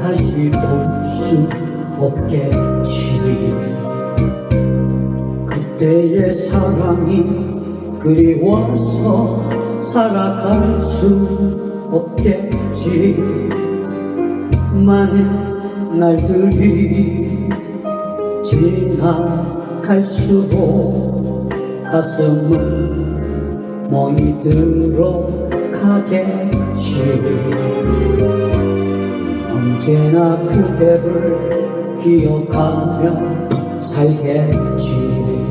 다시 볼 수 없겠지 그때의 사랑이 그리워서 살아갈 수 없겠지 많은 날들이 지나갈수록 가슴은 멍이 들어 가겠지 언제나 그대를 기억하며 살겠지.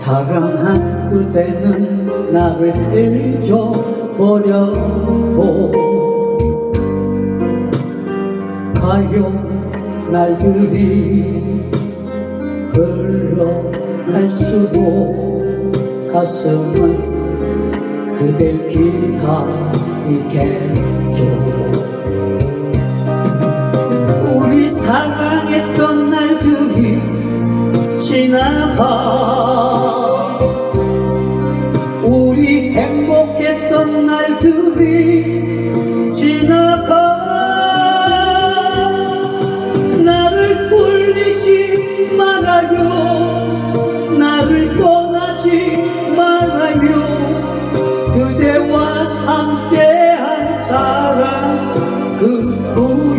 사랑한 그대는 나를 잊어버려도 가요 날들이 흘러갈수록 가슴은 그댈 기다리겠죠 떠나지 말아요. 그대와 함께한 사랑 그후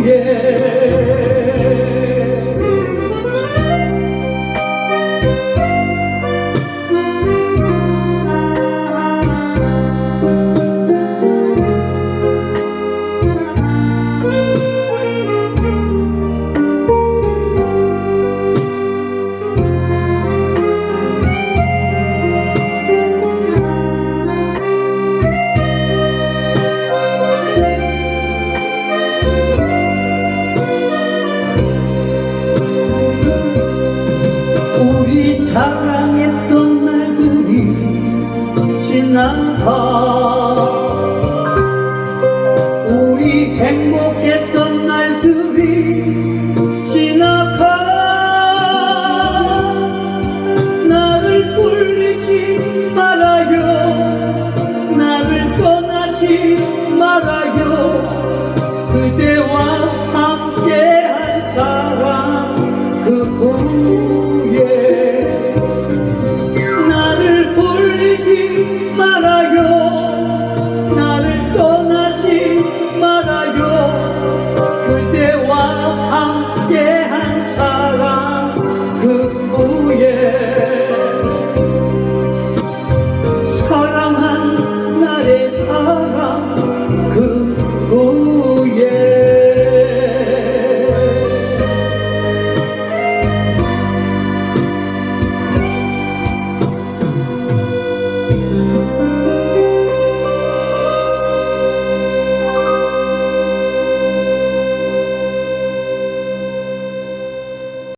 우리 행복했다